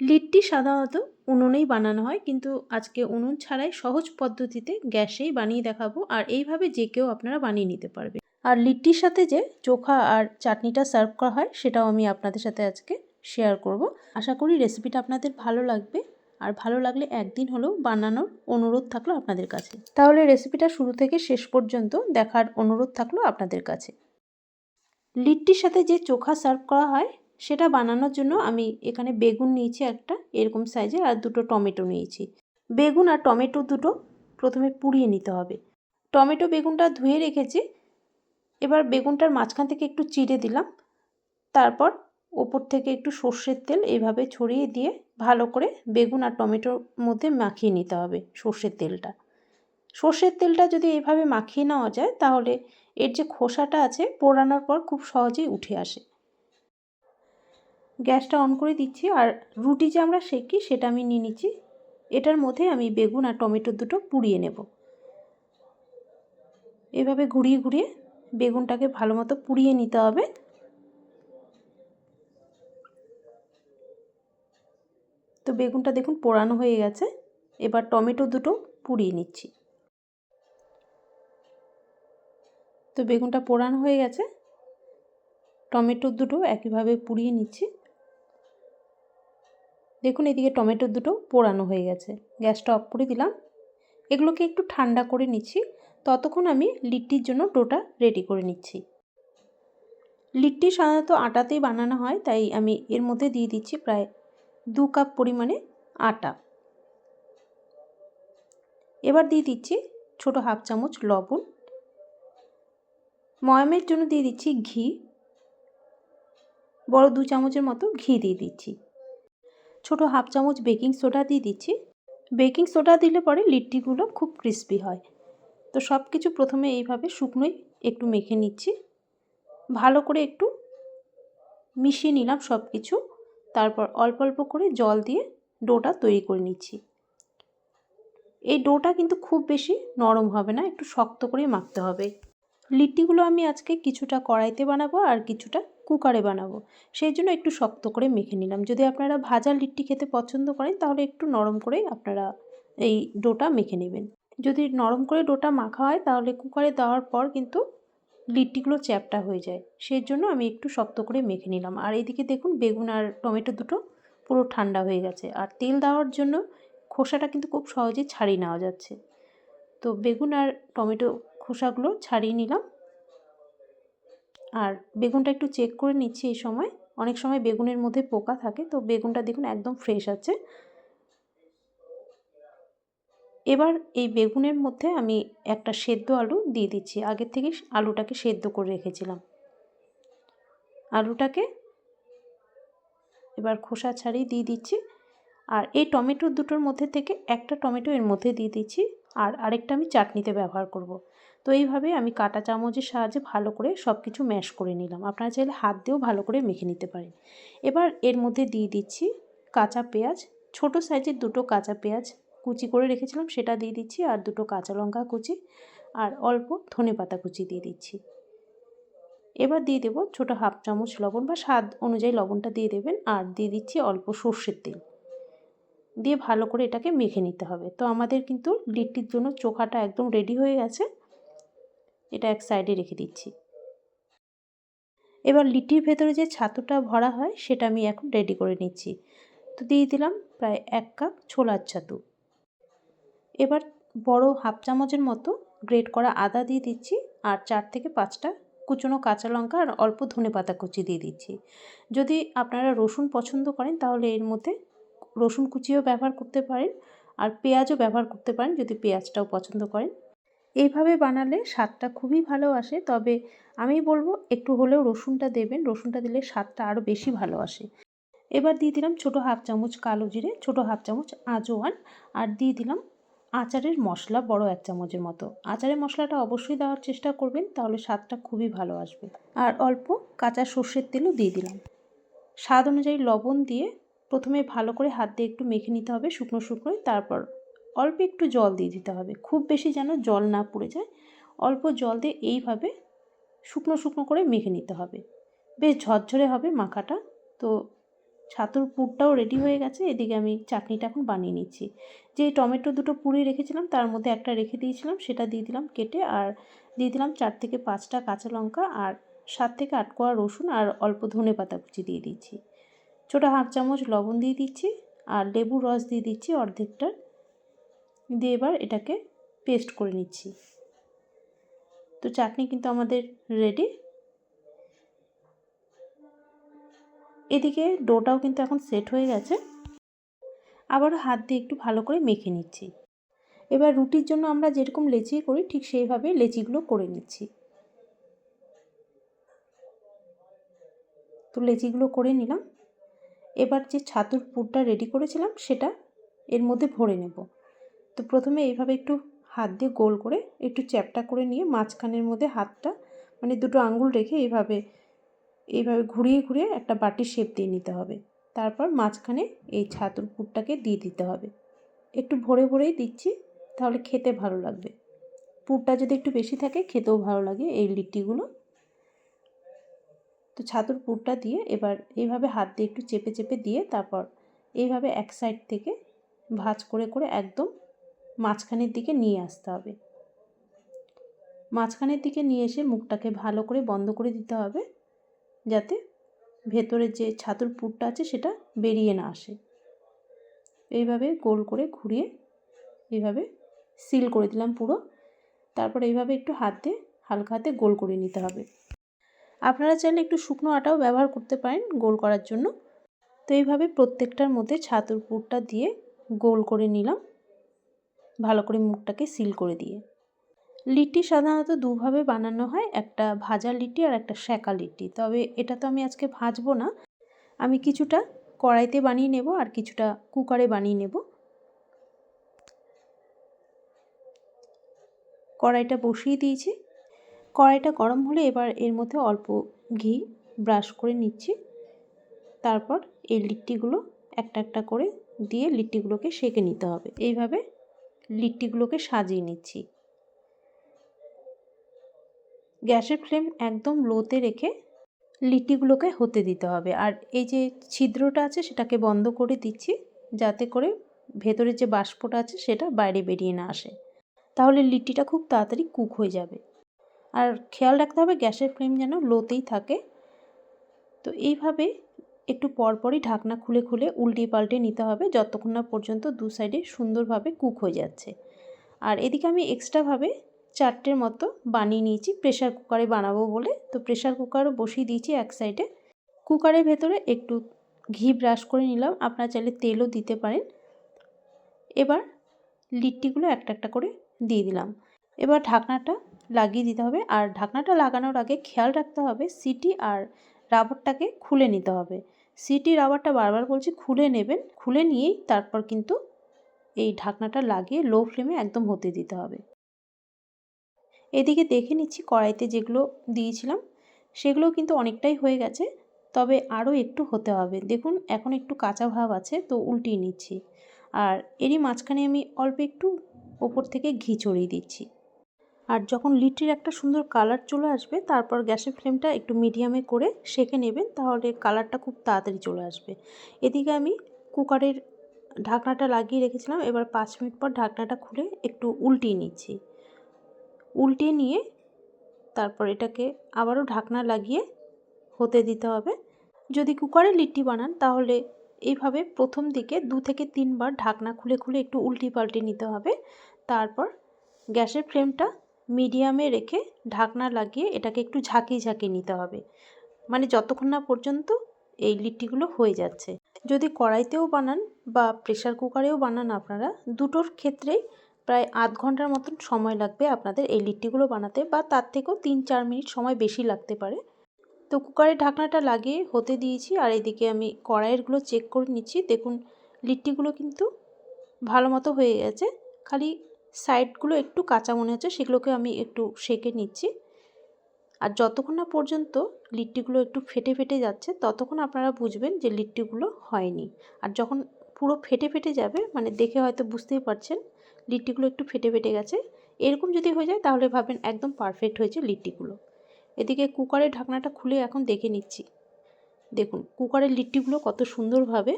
লিট্টি সাধারণত উনুনেই বানানো হয়, কিন্তু আজকে উনুন ছাড়াই সহজ পদ্ধতিতে গ্যাসেই বানিয়ে দেখাবো আর এইভাবে যে কেউ আপনারা বানিয়ে নিতে পারবে। আর লিট্টির সাথে যে চোখা আর চাটনিটা সার্ভ করা হয়, সেটাও আমি আপনাদের সাথে আজকে শেয়ার করব। আশা করি রেসিপিটা আপনাদের ভালো লাগবে, আর ভালো লাগলে একদিন হলেও বানানোর অনুরোধ থাকল আপনাদের কাছে। তাহলে রেসিপিটা শুরু থেকে শেষ পর্যন্ত দেখার অনুরোধ থাকল আপনাদের কাছে। লিট্টির সাথে যে চোখা সার্ভ করা হয় সেটা বানানোর জন্য আমি এখানে বেগুন নিয়েছি একটা, এরকম সাইজের, আর দুটো টমেটো নিয়েছি। বেগুন আর টমেটো দুটো প্রথমে পুড়িয়ে নিতে হবে। টমেটো বেগুনটা ধুয়ে রেখেছি। এবার বেগুনটার মাঝখান থেকে একটু চিড়ে দিলাম। তারপর ওপর থেকে একটু সর্ষের তেল এইভাবে ছড়িয়ে দিয়ে ভালো করে বেগুন আর টমেটোর মধ্যে মাখিয়ে নিতে হবে সর্ষের তেলটা। সর্ষের তেলটা যদি এইভাবে মাখিয়ে নেওয়া যায়, তাহলে এর যে খোসাটা আছে পোড়ানোর পর খুব সহজেই উঠে আসে। গ্যাসটা অন করে দিচ্ছি আর রুটি যে আমরা সেকি সেটা আমি নিয়ে নিচ্ছি। এটার মধ্যে আমি বেগুন আর টমেটো দুটো পুড়িয়ে নেব। এভাবে ঘুরিয়ে ঘুরিয়ে বেগুনটাকে ভালো মতো পুড়িয়ে নিতে হবে। তো বেগুনটা দেখুন পোড়ানো হয়ে গেছে। এবার টমেটো দুটো পুড়িয়ে নিচ্ছি। তো বেগুনটা পোড়ানো হয়ে গেছে। টমেটো দুটো একইভাবে পুড়িয়ে নিচ্ছি। দেখুন এদিকে টমেটো দুটো পোড়ানো হয়ে গেছে। গ্যাসটা অফ করে দিলাম। এগুলোকে একটু ঠান্ডা করে নিচ্ছি। ততক্ষণ আমি লিট্টির জন্য ডোটা রেডি করে নিচ্ছি। লিট্টি সাধারণত আটাতেই বানানো হয়, তাই আমি এর মধ্যে দিয়ে দিচ্ছি প্রায় দু কাপ পরিমাণে আটা। এবার দিয়ে দিচ্ছি ছোট হাফ চামচ লবণ। ময়ামের জন্য দিয়ে দিচ্ছি ঘি। বড় দু চামচের মতো ঘি দিয়ে দিচ্ছি। ছোট হাফ চামচ বেকিং সোডা দিয়ে দিচ্ছি। বেকিং সোডা দিলে পরে লিট্টিগুলো খুব ক্রিস্পি হয়। তো সব কিছু প্রথমে এইভাবে শুকনোই একটু মেখে নিচ্ছি। ভালো করে একটু মিশিয়ে নিলাম সব কিছু তারপর অল্প অল্প করে জল দিয়ে ডোটা তৈরি করে নিচ্ছি। এই ডোটা কিন্তু খুব বেশি নরম হবে না, একটু শক্ত করে মাখতে হবে। লিট্টিগুলো আমি আজকে কিছুটা কড়াইতে বানাবো আর কিছুটা কুকারে বানাবো। সেই জন্য একটু শক্ত করে মেখে নিলাম। যদি আপনারা ভাজা লিট্টি খেতে পছন্দ করেন, তাহলে একটু নরম করে আপনারা এই ডোটা মেখে নেবেন। যদি নরম করে ডোটা মাখা হয়, তাহলে কুকারে দেওয়ার পর কিন্তু লিট্টিগুলো চ্যাপটা হয়ে যায়। সেই জন্য আমি একটু শক্ত করে মেখে নিলাম। আর এইদিকে দেখুন, বেগুন আর টমেটো দুটো পুরো ঠান্ডা হয়ে গেছে। আর তেল দেওয়ার জন্য খোসাটা কিন্তু খুব সহজেই ছাড়িয়ে নেওয়া যাচ্ছে। তো বেগুন আর টমেটো খোসাগুলো ছাড়িয়ে নিলাম। আর বেগুনটা একটু চেক করে নিচ্ছি এই সময়। অনেক সময় বেগুনের মধ্যে পোকা থাকে, তো বেগুনটা দেখুন একদম ফ্রেশ আছে। এবার এই বেগুনের মধ্যে আমি একটা সেদ্ধ আলু দিয়ে দিচ্ছি। আগের থেকে আলুটাকে সেদ্ধ করে রেখেছিলাম। আলুটাকে এবার খোসা ছাড়িয়ে দিয়ে দিচ্ছি। আর এই টমেটো দুটোর মধ্যে থেকে একটা টমেটো এর মধ্যে দিয়ে দিচ্ছি, আর আরেকটা আমি চাটনিতে ব্যবহার করব। তো এইভাবে আমি কাটা চামচের সাহায্যে ভালো করে সব কিছু ম্যাশ করে নিলাম। আপনারা চাইলে হাত দিয়েও ভালো করে মেখে নিতে পারেন। এবার এর মধ্যে দিয়ে দিচ্ছি কাঁচা পেঁয়াজ। ছোট সাইজের দুটো কাঁচা পেঁয়াজ কুচি করে রেখেছিলাম, সেটা দিয়ে দিচ্ছি, আর দুটো কাঁচা লঙ্কা কুচি, আর অল্প ধনে পাতা কুচি দিয়ে দিচ্ছি। এবার দিয়ে দেবো ছোটো হাফ চামচ লবণ বা স্বাদ অনুযায়ী লবণটা দিয়ে দেবেন, আর দিয়ে দিচ্ছি অল্প সর্ষের তেল। দিয়ে ভালো করে এটাকে মেখে নিতে হবে। তো আমাদের কিন্তু লিট্টির জন্য চোখাটা একদম রেডি হয়ে গেছে। এটা এক সাইডে রেখে দিচ্ছি। এবার লিট্টির ভেতরে যে ছাতুটা ভরা হয়, সেটা আমি এখন রেডি করে নিচ্ছি। তো দিয়ে দিলাম প্রায় এক কাপ ছোলার ছাতু। এবার বড় হাফ চামচের মতো গ্রেট করা আদা দিয়ে দিচ্ছি আর চার থেকে পাঁচটা কুচনো কাঁচা লঙ্কা আর অল্প ধনে পাতা কুচি দিয়ে দিচ্ছি। যদি আপনারা রসুন পছন্দ করেন, তাহলে এর মধ্যে রসুন কুচিও ব্যবহার করতে পারেন আর পেঁয়াজও ব্যবহার করতে পারেন যদি পেঁয়াজটাও পছন্দ করেন। এইভাবে বানালে স্বাদটা খুবই ভালো আসে, তবে আমি বলব একটু হলেও রসুনটা দেবেন, রসুনটা দিলে স্বাদটা আরও বেশি ভালো আসে। এবার দিয়ে দিলাম ছোটো হাফ চামচ কালো জিরে, ছোটো হাফ চামচ আজওয়ান আর দিয়ে দিলাম আচারের মশলা বড় এক চামচের মতো। আচারের মশলাটা অবশ্যই দেওয়ার চেষ্টা করবেন, তাহলে স্বাদটা খুবই ভালো আসবে। আর অল্প কাঁচা সর্ষের তেলও দিয়ে দিলাম। স্বাদ অনুযায়ী লবণ দিয়ে প্রথমে ভালো করে হাত দিয়ে একটু মেখে নিতে হবে শুকনো শুকনোই, তারপর অল্প একটু জল দিয়ে দিতে হবে। খুব বেশি যেন জল না পড়ে যায়, অল্প জল দিয়ে এইভাবে শুকনো শুকনো করে মেখে নিতে হবে। বেশ ঝরঝরে হবে মাখাটা, তো ছাতুর পুরটাও রেডি হয়ে গেছে, এদিকে আমি চাটনিটা এখন বানিয়ে নিচ্ছি। যে টমেটো দুটো পুড়ে রেখেছিলাম, তার মধ্যে একটা রেখে দিয়েছিলাম, সেটা দিয়ে দিলাম কেটে, আর দিয়ে দিলাম চার থেকে পাঁচটা কাঁচা লঙ্কা, আর সাত থেকে আট কোয়া রসুন, আর অল্প ধনে পাতা কুচি দিয়ে দিচ্ছি ছোটো হাফ চামচ লবণ দিয়ে দিচ্ছি আর লেবুর রস দিয়ে দিচ্ছি অর্ধেকটা। দিয়ে এবার এটাকে পেস্ট করে নিচ্ছি। তো চাটনি কিন্তু আমাদের রেডি এদিকে ডোটাও কিন্তু এখন সেট হয়ে গেছে। আবারও হাত দিয়ে একটু ভালো করে মেখে নিচ্ছি। এবার রুটির জন্য আমরা যেরকম লেচি করি, ঠিক সেইভাবে লেচিগুলো করে নিচ্ছি। তো লেচিগুলো করে নিলাম। এবার যে ছাতুর পুরটা রেডি করেছিলাম সেটা এর মধ্যে ভরে নেব। তো প্রথমে এইভাবে একটু হাত দিয়ে গোল করে একটু চ্যাপটা করে নিয়ে মাঝখানের মধ্যে হাতটা মানে দুটো আঙ্গুল রেখে এইভাবে এইভাবে ঘুরিয়ে ঘুরিয়ে একটা বাটির শেপ দিয়ে নিতে হবে। তারপর মাঝখানে এই ছাতুর পুরটাকে দিয়ে দিতে হবে। একটু ভরে ভরেই দিচ্ছি, তাহলে খেতে ভালো লাগবে। পুরটা যদি একটু বেশি থাকে, খেতেও ভালো লাগে এই লিট্টিগুলো। তো ছাতুর পুরটা দিয়ে এবার এইভাবে হাত দিয়ে একটু চেপে চেপে দিয়ে তারপর এইভাবে এক সাইড থেকে ভাজ করে করে একদম মাঝখানের দিকে নিয়ে আসতে হবে। মাঝখানের দিকে নিয়ে এসে মুখটাকে ভালো করে বন্ধ করে দিতে হবে যাতে ভেতরে যে ছাতুর পুরটা আছে সেটা বেরিয়ে না আসে। এইভাবে গোল করে ঘুরিয়ে এইভাবে সিল করে দিলাম পুরো। তারপর এইভাবে একটু হাতে হালকা হাতে গোল করে নিতে হবে। আপনারা চাইলে একটু শুকনো আটাও ব্যবহার করতে পারেন গোল করার জন্য। তো এইভাবে প্রত্যেকটার মধ্যে ছাতুর পুরটা দিয়ে গোল করে নিলাম। ভালো করে মুখটাকে সিল করে দিয়ে। লিট্টি সাধারণত দুভাবে বানানো হয়, একটা ভাজা লিট্টি আর একটা সেঁকা লিট্টি। তবে এটা তো আমি আজকে ভাজবো না। আমি কিছুটা কড়াইতে বানিয়ে নেব আর কিছুটা কুকারে বানিয়ে নেব। কড়াইটা বসিয়ে দিয়েছি। কড়াইটা গরম হলে এবার এর মধ্যে অল্প ঘি ব্রাশ করে নিচ্ছি। তারপর এই লিট্টিগুলো একটা একটা করে দিয়ে লিট্টিগুলোকে সেঁকে নিতে হবে। এইভাবে লিট্টিগুলোকে সাজিয়ে নিচ্ছি। গ্যাসের ফ্লেম একদম লোতে রেখে লিট্টিগুলোকে হতে দিতে হবে। আর এই যে ছিদ্রটা আছে সেটাকে বন্ধ করে দিচ্ছি যাতে করে ভেতরে যে বাষ্পটা আছে সেটা বাইরে বেরিয়ে না আসে। তাহলে লিট্টিটা খুব তাড়াতাড়ি কুক হয়ে যাবে। আর খেয়াল রাখতে হবে গ্যাসের ফ্লেম যেন লোতেই থাকে। তো এইভাবে একটু পরপরই ঢাকনা খুলে খুলে উল্টে পাল্টে নিতে হবে যতক্ষণ না পর্যন্ত দু সাইডে সুন্দরভাবে কুক হয়ে যাচ্ছে। আর এদিকে আমি এক্সট্রাভাবে চারটের মতো বানিয়ে নিয়েছি প্রেশার কুকারে বানাবো বলে। তো প্রেশার কুকারও বসিয়ে দিয়েছি এক সাইডে কুকারের ভেতরে একটু ঘি ব্রাশ করে নিলাম, আপনারা চাইলে তেলও দিতে পারেন। এবার লিট্টিগুলো একটা একটা করে দিয়ে দিলাম। এবার ঢাকনাটা লাগিয়ে দিতে হবে। আর ঢাকনাটা লাগানোর আগে খেয়াল রাখতে হবে সিটি আর রাবারটাকে খুলে নিতে হবে। সিটি রাবারটা বারবার বলছি খুলে নেবেন। খুলে নিয়েই তারপর কিন্তু এই ঢাকনাটা লাগিয়ে লো ফ্লেমে একদম হতে দিতে হবে। এদিকে দেখে নিচ্ছি কড়াইতে যেগুলো দিয়েছিলাম সেগুলো কিন্তু অনেকটাই হয়ে গেছে। তবে আরও একটু হতে হবে। দেখুন, এখন একটু কাঁচা ভাব আছে, তো উল্টিয়ে নিচ্ছি। আর এরই মাঝখানে আমি অল্প একটু ওপর থেকে ঘি ছড়িয়ে দিচ্ছি। আর যখন লিটির একটা সুন্দর কালার চলে আসবে, তারপর গ্যাসের ফ্লেমটা একটু মিডিয়ামে করে সেঁকে নেবেন, তাহলে কালারটা খুব তাড়াতাড়ি চলে আসবে। এদিকে আমি কুকারের ঢাকনাটা লাগিয়ে রেখেছিলাম, এবার পাঁচ মিনিট পর ঢাকনাটা খুলে একটু উল্টিয়ে নিচ্ছি। উল্টিয়ে নিয়ে তারপর এটাকে আবারও ঢাকনা লাগিয়ে হতে দিতে হবে। যদি কুকারে লিট্টি বানান, তাহলে এইভাবে প্রথম দিকে দু থেকে তিনবার ঢাকনা খুলে খুলে একটু উল্টি পাল্টে নিতে হবে। তারপর গ্যাসের ফ্লেমটা মিডিয়ামে রেখে ঢাকনা লাগিয়ে এটাকে একটু ঝাঁকিয়ে ঝাঁকিয়ে নিতে হবে। মানে যতক্ষণ না পর্যন্ত এই লিট্টিগুলো হয়ে যাচ্ছে। যদি কড়াইতেও বানান বা প্রেশার কুকারেও বানান আপনারা, দুটোর ক্ষেত্রেই প্রায় আধ ঘণ্টার মতন সময় লাগবে আপনাদের এই লিট্টিগুলো বানাতে বা তার থেকেও তিন চার মিনিট সময় বেশি লাগতে পারে। তো কুকারের ঢাকনাটা লাগিয়ে হতে দিয়েছি আর এদিকে আমি কড়াইয়েরগুলো চেক করে নিচ্ছি। দেখুন লিট্টিগুলো কিন্তু ভালো মতো হয়ে গেছে। খালি সাইডগুলো একটু কাঁচা মনে হচ্ছে, সেগুলোকে আমি একটু সেঁকে নিচ্ছি। আর যতক্ষণ না পর্যন্ত লিট্টিগুলো একটু ফেটে ফেটে যাচ্ছে, ততক্ষণ আপনারা বুঝবেন যে লিট্টিগুলো হয়নি। আর যখন পুরো ফেটে ফেটে যাবে মানে দেখে হয়তো বুঝতেই পারছেন, লিট্টিগুলো একটু ফেটে ফেটে গেছে। এরকম যদি হয়ে যায়, তাহলে ভাবেন একদম পারফেক্ট হয়েছে লিট্টিগুলো। এদিকে কুকারের ঢাকনাটা খুলে এখন দেখে নিচ্ছি। দেখুন, কুকারের লিট্টিগুলো কত সুন্দরভাবে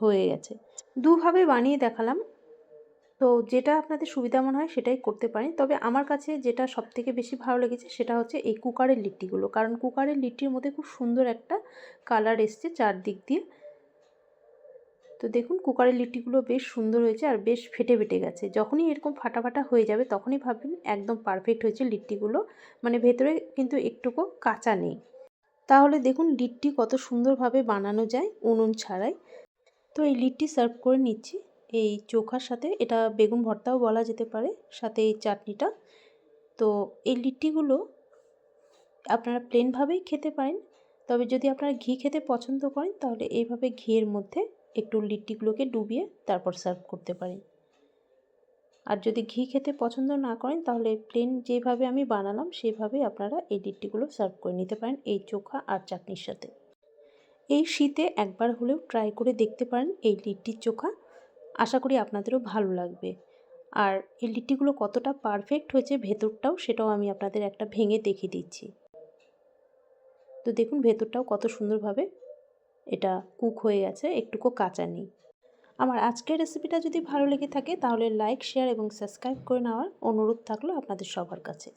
হয়ে গেছে। দুভাবে বানিয়ে দেখালাম। তো যেটা আপনাদের সুবিধা মনে হয় সেটাই করতে পারেন। তবে আমার কাছে যেটা সবথেকে বেশি ভালো লেগেছে সেটা হচ্ছে এই কুকারের লিট্টিগুলো। কারণ কুকারের লিট্টির মধ্যে খুব সুন্দর একটা কালার এসছে চারদিক দিয়ে। তো দেখুন কুকারের লিট্টিগুলো বেশ সুন্দর হয়েছে আর বেশ ফেটে ফেটে গেছে। যখনই এরকম ফাটা ফাটা হয়ে যাবে তখনই ভাববেন একদম পারফেক্ট হয়েছে লিট্টিগুলো। মানে ভেতরে কিন্তু একটুকু কাঁচা নেই। তাহলে দেখুন লিট্টি কত সুন্দরভাবে বানানো যায় উনুন ছাড়াই। তো এই লিট্টি সার্ভ করে নিচ্ছি। এই চোখার সাথে, এটা বেগুন ভর্তাও বলা যেতে পারে, সাথে এই চাটনিটা। তো এই লিট্টিগুলো আপনারা প্লেনভাবেই খেতে পারেন, তবে যদি আপনারা ঘি খেতে পছন্দ করেন, তাহলে এইভাবে ঘিয়ের মধ্যে একটু লিট্টিগুলোকে ডুবিয়ে তারপর সার্ভ করতে পারেন। আর যদি ঘি খেতে পছন্দ না করেন, তাহলে প্লেন যেভাবে আমি বানালাম সেইভাবেই আপনারা এই লিট্টিগুলো সার্ভ করে নিতে পারেন এই চোখা আর চাটনির সাথে। এই শীতে একবার হলেও ট্রাই করে দেখতে পারেন এই লিট্টির চোখা। আশা করি আপনাদেরও ভালো লাগবে। আর এই লিট্টিগুলো কতটা পারফেক্ট হয়েছে ভেতরটাও সেটাও আমি আপনাদের একটা ভেঙে দেখিয়ে দিচ্ছি। তো দেখুন ভেতরটাও কত সুন্দরভাবে এটা কুক হয়ে গেছে, একটুকু কাঁচা নেই। আমার আজকের রেসিপিটা যদি ভালো লেগে থাকে তাহলে লাইক শেয়ার এবং সাবস্ক্রাইব করে নেওয়ার অনুরোধ থাকল আপনাদের সবার কাছে।